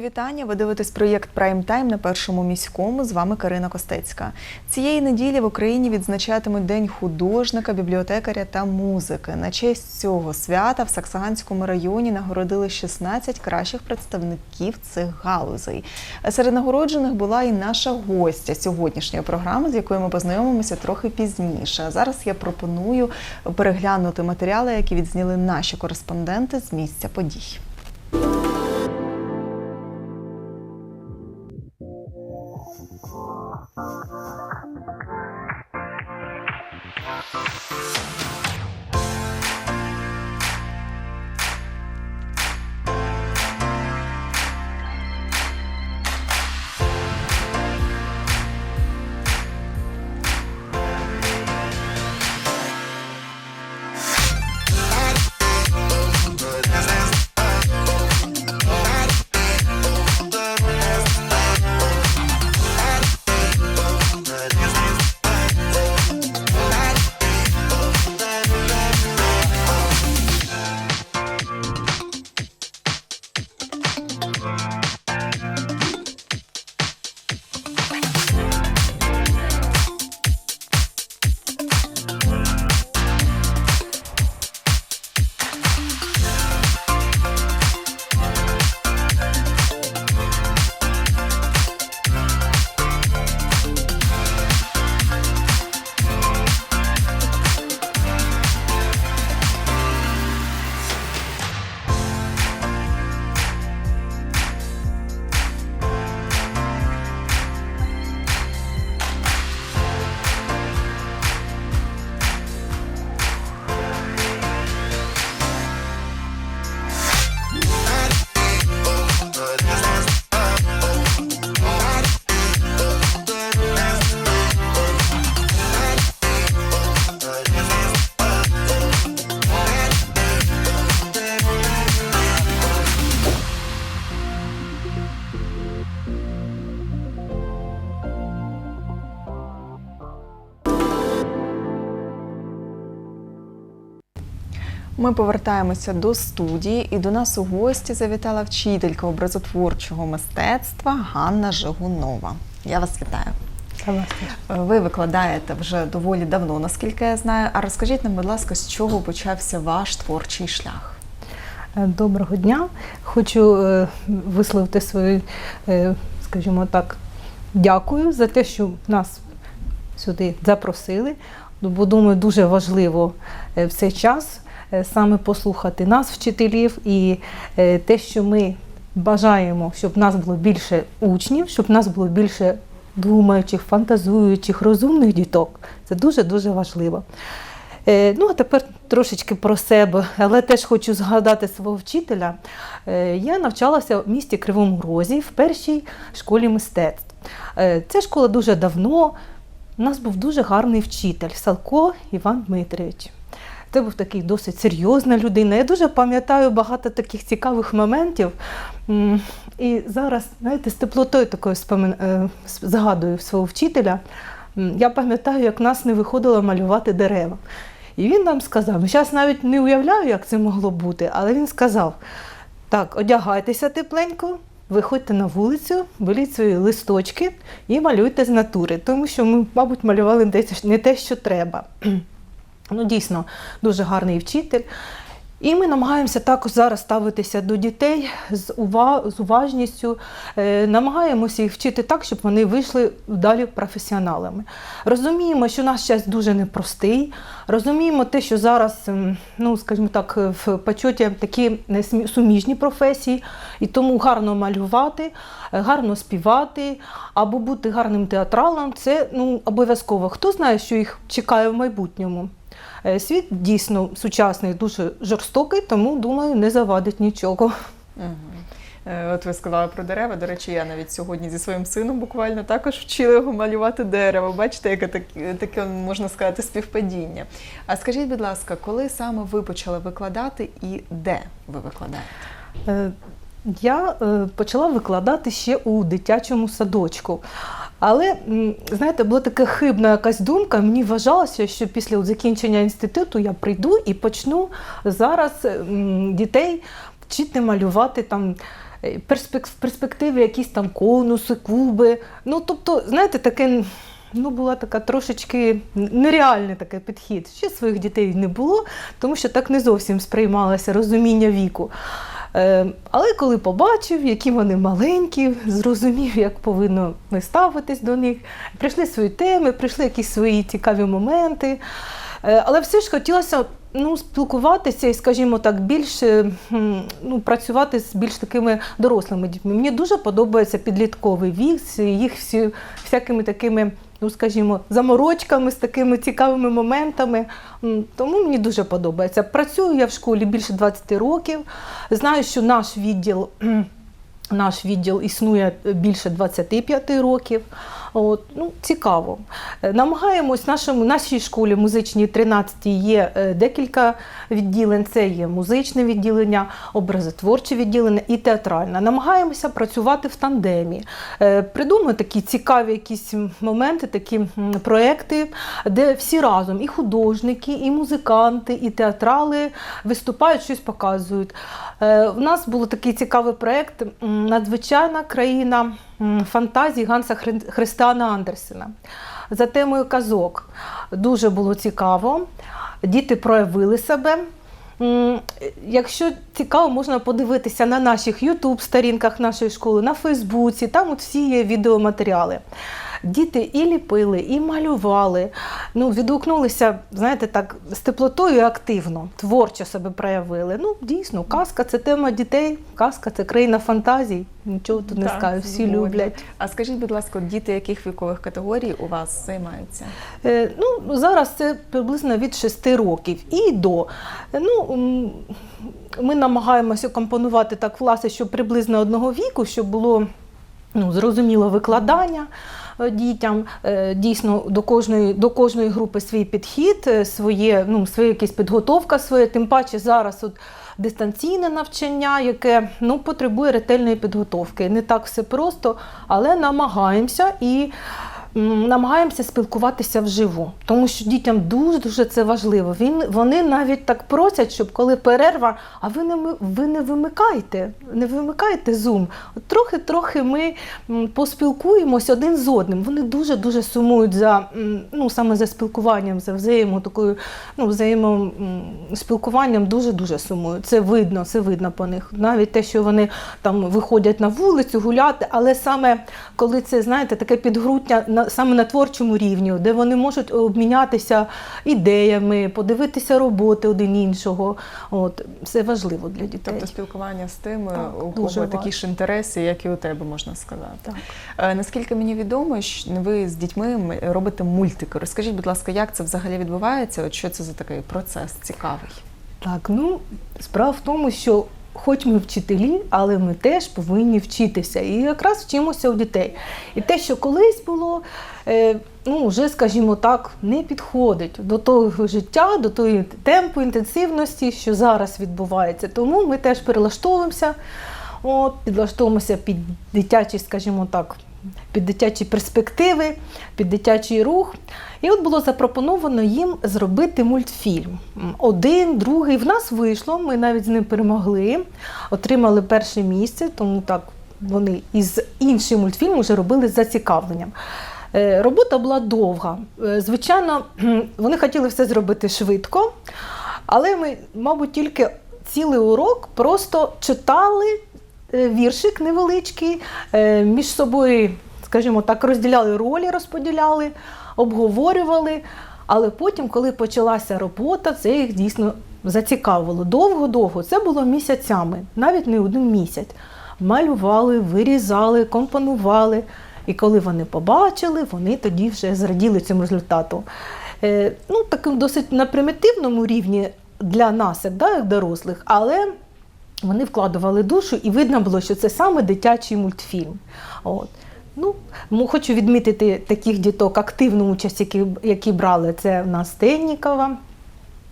Вітання. Ви дивитесь проєкт Прайм Тайм на першому міському. З вами Карина Костецька. Цієї неділі в Україні відзначатимуть День художника, бібліотекаря та музики. На честь цього свята в Саксаганському районі нагородили 16 кращих представників цих галузей. Серед нагороджених була і наша гостя сьогоднішньої програми, з якою ми познайомимося трохи пізніше. Зараз я пропоную переглянути матеріали, які відзняли наші кореспонденти з місця подій. Ми повертаємося до студії, і до нас у гості завітала вчителька образотворчого мистецтва Ганна Жигунова. Я вас вітаю. Ви викладаєте вже доволі давно, наскільки я знаю. А розкажіть нам, будь ласка, з чого почався ваш творчий шлях? Е, Доброго дня. Хочу е, висловити свою, е, скажімо так, дякую за те, що нас сюди запросили. Бо думаю, дуже важливо е, в цей час е, саме послухати нас, вчителів, і е, те, що ми бажаємо, щоб в нас було більше учнів, щоб в нас було більше думаючих, фантазуючих, розумних діток. Це дуже-дуже важливо. Е, Ну, а тепер трошечки про себе, але теж хочу згадати свого вчителя. Е, Я навчалася в місті Кривому Розі в першій школі мистецтв. Е, Ця школа дуже давно. У нас був дуже гарний вчитель Салко Іван Дмитрович. Це був такий досить серйозна людина. Я дуже пам'ятаю багато таких цікавих моментів. І зараз, знаєте, з теплотою такою е, згадую свого вчителя. Я пам'ятаю, як нас не виходило малювати дерева. І він нам сказав, зараз навіть не уявляю, як це могло бути, але він сказав: так, одягайтеся тепленько, виходьте на вулицю, беріть свої листочки і малюйте з натури, тому що ми, мабуть, малювали не те, що треба. Ну, дійсно, дуже гарний вчитель. І ми намагаємося також зараз ставитися до дітей з, ува... з уважністю, е, намагаємося їх вчити так, щоб вони вийшли далі професіоналами. Розуміємо, що наш час дуже непростий. Розуміємо те, що зараз, ем, ну скажімо так, в почоті такі не суміжні професії, і тому гарно малювати, е, гарно співати або бути гарним театралом це ну, обов'язково. Хто знає, що їх чекає в майбутньому? Е, Світ дійсно сучасний, дуже жорстокий, тому думаю, не завадить нічого. Е, От ви сказали про дерева. До речі, я навіть сьогодні зі своїм сином буквально також вчила його малювати дерево. Бачите, яке таке, таке можна сказати співпадіння. А скажіть, будь ласка, коли саме ви почали викладати і де ви викладаєте? Е, Я почала викладати ще у дитячому садочку. Але, знаєте, була така хибна якась думка. Мені вважалося, що після закінчення інституту я прийду і почну зараз дітей вчити малювати там е, в перспективі якісь там конуси, куби. Ну, тобто, знаєте, таке. Ну, була така трошечки нереальний такий підхід. Ще своїх дітей не було, тому що так не зовсім сприймалося розуміння віку. Е, але коли побачив, які вони маленькі, зрозумів, як повинно ми ставитись до них, прийшли свої теми, прийшли якісь свої цікаві моменти. Е, але все ж хотілося ну, спілкуватися і, скажімо так, більше ну, працювати з більш такими дорослими дітьми. Мені дуже подобається підлітковий вік їх всі, всякими такими. Ну, скажімо, заморочками з такими цікавими моментами. Тому мені дуже подобається. Працюю я в школі більше 20 років. Знаю, що наш відділ, наш відділ існує більше 25 років. От, ну, цікаво. Е, Намагаємось нашому, нашій школі музичній 13 є е, декілька відділень. Це є музичне відділення, образотворче відділення і театральне. Намагаємося працювати в тандемі. Е, Придумуємо такі цікаві якісь моменти, такі проекти, де всі разом, і художники, і музиканти, і театрали виступають, щось показують. У нас був такий цікавий проект Надзвичайна країна фантазій Ганса Хри- Христиана Андерсена за темою казок. Дуже було цікаво. Діти проявили себе. Якщо цікаво, можна подивитися на наших Ютуб-сторінках нашої школи, на Фейсбуці, там от всі є відеоматеріали. Діти і ліпили, і малювали. Ну, відгукнулися, знаєте, так, з теплотою і активно, творчо себе проявили. Ну, дійсно, казка це тема дітей, казка це країна фантазій. Нічого тут не Так, скажу, всі згодна. люблять. А скажіть, будь ласка, діти яких вікових категорій у вас займаються? Е, Ну, зараз це приблизно від 6 років і до. Ну, ми намагаємося компонувати так класи, щоб приблизно одного віку, щоб було ну, зрозуміло викладання дітям. Е, Дійсно, до кожної, до кожної групи свій підхід, е, своє, ну, своя якась підготовка своє, тим паче зараз от дистанційне навчання, яке ну, потребує ретельної підготовки. Не так все просто, але намагаємося і намагаємося спілкуватися вживу, тому що дітям дуже дуже це важливо. Він, вони навіть так просять, щоб коли перерва, а ви не ви не вимикайте, не вимикайте зум. Трохи-трохи ми поспілкуємось один з одним. Вони дуже дуже сумують за ну саме за спілкуванням, за взаємо такою, ну взаємом м, спілкуванням дуже дуже сумують. Це видно, це видно по них. Навіть те, що вони там виходять на вулицю гуляти, але саме коли це знаєте, таке підґрунтя на саме на творчому рівні, де вони можуть обмінятися ідеями, подивитися роботи один іншого. От це важливо для дітей. Тобто спілкування з тими, Так, у кого такі ж інтереси, як і у тебе, можна сказати. Так. Е, Наскільки мені відомо, щ- ви з дітьми робите мультики. Розкажіть, будь ласка, як це взагалі відбувається? От що це за такий процес цікавий? Так, ну справа в тому, що хоч ми вчителі, але ми теж повинні вчитися. І якраз вчимося у дітей. І те, що колись було, е, ну вже, скажімо так, не підходить до того життя, до тої темпу, інтенсивності, що зараз відбувається. Тому ми теж перелаштовуємося, от, підлаштовуємося під дитячі, скажімо так. Під дитячі перспективи, під дитячий рух. І от було запропоновано їм зробити мультфільм. Один, другий. В нас вийшло, ми навіть з ним перемогли, отримали перше місце, тому так вони із іншим мультфільмом вже робили з зацікавленням. Е, Робота була довга. Е, Звичайно, вони хотіли все зробити швидко, але ми, мабуть, тільки цілий урок просто читали віршик невеличкий, е, між собою, скажімо так, розділяли ролі, розподіляли, обговорювали. Але потім, коли почалася робота, це їх дійсно зацікавило. Довго-довго, це було місяцями, навіть не один місяць. Малювали, вирізали, компонували. І коли вони побачили, вони тоді вже зраділи цьому результату. Е, ну, таким досить на примітивному рівні для нас, як, да, як дорослих, але вони вкладували душу, і видно було, що це саме дитячий мультфільм. От. Ну, хочу відмітити таких діток, активну участь, які, які брали. Це в нас Теннікова,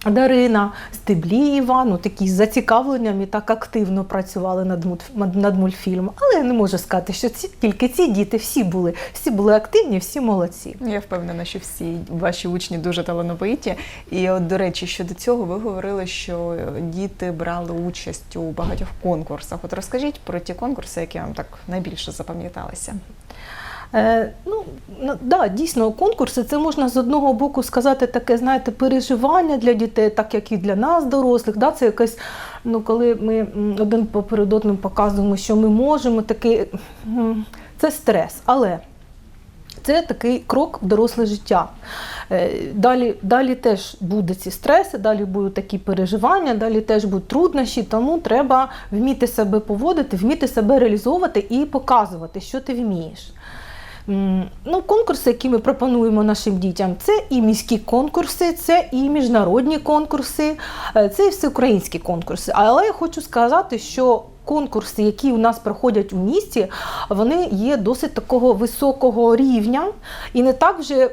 Дарина, Стеблі Іван, ну, такі з зацікавленням і так активно працювали над, над мультфільмом. Але я не можу сказати, що ці, тільки ці діти всі були, всі були активні, всі молодці. Я впевнена, що всі ваші учні дуже талановиті. І от, до речі, щодо цього ви говорили, що діти брали участь у багатьох конкурсах. От розкажіть про ті конкурси, які вам так найбільше запам'яталися. Е, ну, да, дійсно, конкурси це можна з одного боку сказати таке, знаєте, переживання для дітей, так як і для нас, дорослих. Да, це якесь, ну, коли ми один поперед одним показуємо, що ми можемо, такий, це стрес. Але це такий крок в доросле життя. Е, Далі, далі теж будуть ці стреси, далі будуть такі переживання, далі теж будуть труднощі, тому треба вміти себе поводити, вміти себе реалізовувати і показувати, що ти вмієш. Ну, конкурси, які ми пропонуємо нашим дітям, це і міські конкурси, це і міжнародні конкурси, е, це і всеукраїнські конкурси. Але я хочу сказати, що конкурси, які у нас проходять у місті, вони є досить такого високого рівня, і не так вже,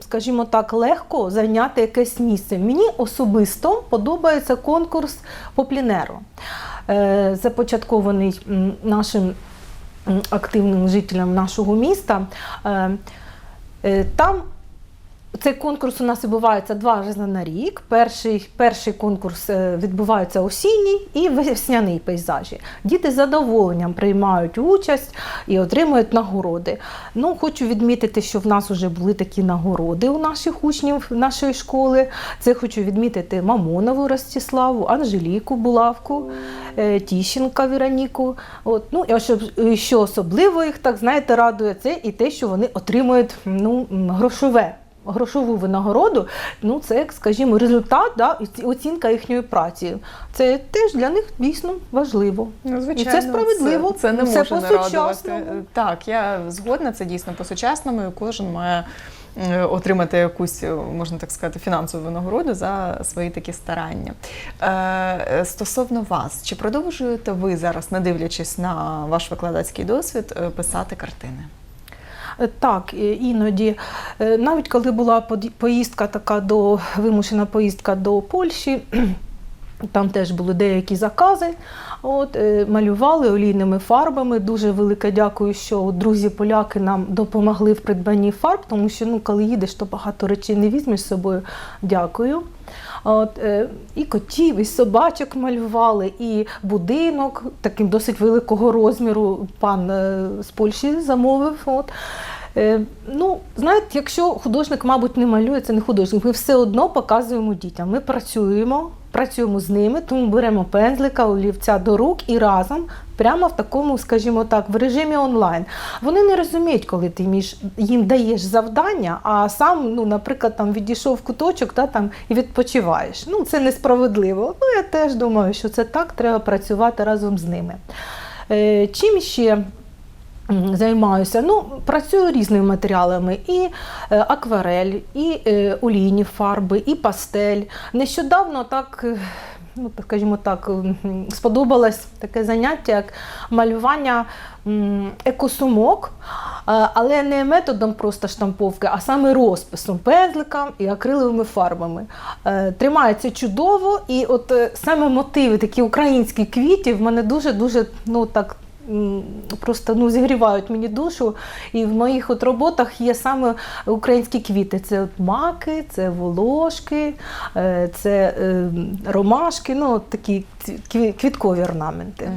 скажімо так, легко зайняти якесь місце. Мені особисто подобається конкурс по плінеру, е, започаткований нашим активним жителям нашого міста. Е, е, Там цей конкурс у нас відбувається два рази на рік. Перший, перший конкурс е, відбувається осінній і весняний пейзажі. Діти з задоволенням приймають участь і отримують нагороди. Ну, хочу відмітити, що в нас вже були такі нагороди у наших учнів нашої школи. Це хочу відмітити Мамонову Ростиславу, Анжеліку Булавку, е, Тіщенка Віроніку. От, ну, і що, що особливо їх так знаєте, радує, це і те, що вони отримують ну, грошове. Грошову винагороду, ну це, скажімо, результат, да, і оцінка їхньої праці. Це теж для них дійсно важливо. Ну, звичайно, це справедливо. Це, це не Це може по-сучасному. Так, я згодна, це дійсно по-сучасному, і кожен має е, отримати якусь, е, можна так сказати, фінансову винагороду за свої такі старання. Е, Стосовно вас, чи продовжуєте ви зараз, не дивлячись на ваш викладацький досвід, писати картини? Е, Так, іноді, Е, навіть коли була поїздка така до вимушена поїздка до Польщі, там теж були деякі закази. От, е, малювали олійними фарбами. Дуже велике дякую, що друзі-поляки нам допомогли в придбанні фарб, тому що ну, коли їдеш, то багато речей не візьмеш з собою. Дякую. От, е, і котів, і собачок малювали, і будинок таким досить великого розміру пан е, з Польщі замовив. От. Ну, знаєте, якщо художник, мабуть, не малює, це не художник, ми все одно показуємо дітям. Ми працюємо, працюємо з ними, тому беремо пензлика, олівця до рук і разом, прямо в такому, скажімо так, в режимі онлайн. Вони не розуміють, коли ти між, їм даєш завдання, а сам, ну, наприклад, там відійшов в куточок та, там, і відпочиваєш. Ну, це несправедливо. Ну, я теж думаю, що це так, треба працювати разом з ними. Е, чим ще Займаюся. Ну, працюю різними матеріалами: і е, акварель, і е, олійні фарби, і пастель. Нещодавно так, е, ну, скажімо так, сподобалось таке заняття, як малювання екосумок, але не методом просто штамповки, а саме розписом, пензликом і акриловими фарбами. Тримається чудово, і от саме мотиви, такі українські квітів, в мене дуже-дуже ну, так просто ну, зігрівають мені душу. І в моїх от роботах є саме українські квіти. Це от маки, це волошки, е, це е, ромашки, ну от такі квіткові орнаменти.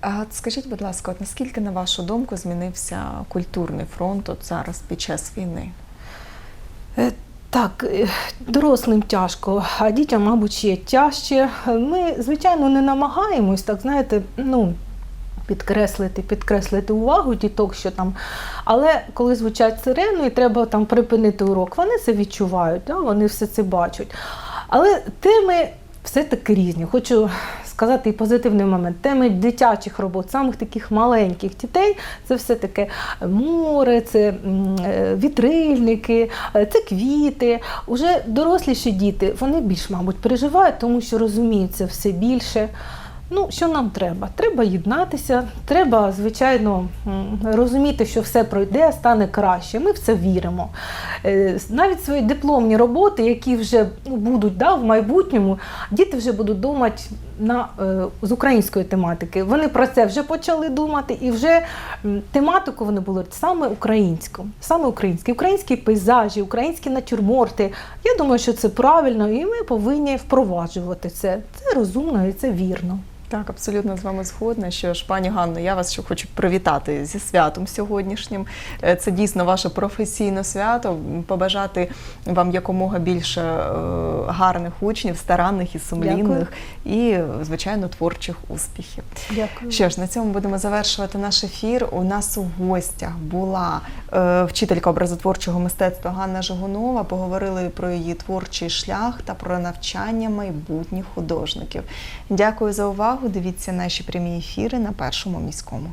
А от скажіть, будь ласка, от наскільки, на вашу думку, змінився культурний фронт от зараз під час війни? Е, Так, дорослим тяжко, а дітям, мабуть, ще тяжче. Ми, звичайно, не намагаємось, так знаєте, ну. Підкреслити, підкреслити увагу діток, що там. Але коли звучать сирени і треба там припинити урок, вони це відчувають, да? вони все це бачать. Але теми все-таки різні. Хочу сказати і позитивний момент. Теми дитячих робот, самих таких маленьких дітей, це все таке море, це е, вітрильники, е, це квіти. Уже доросліші діти, вони більш, мабуть, переживають, тому що розуміють це все більше. Ну, що нам треба? Треба єднатися, треба, звичайно, розуміти, що все пройде, стане краще. Ми в це віримо. Е, Навіть свої дипломні роботи, які вже ну, будуть да, в майбутньому, діти вже будуть думати на, е, з української тематики. Вони про це вже почали думати, і вже тематику вони були саме українську, саме українські, українські пейзажі, українські натюрморти. Я думаю, що це правильно, і ми повинні впроваджувати це. Це розумно і це вірно. Так, абсолютно з вами згодна. Що ж, пані Ганно, я вас ще хочу привітати зі святом сьогоднішнім. Е, Це дійсно ваше професійне свято. Побажати вам якомога більше е, гарних учнів, старанних і сумлінних, і, звичайно, творчих успіхів. Дякую. Що ж, на цьому будемо завершувати наш ефір. У нас у гостях була е, вчителька образотворчого мистецтва Ганна Жигунова. Поговорили про її творчий шлях та про навчання майбутніх художників. Дякую за увагу. Дивіться наші прямі ефіри на першому міському.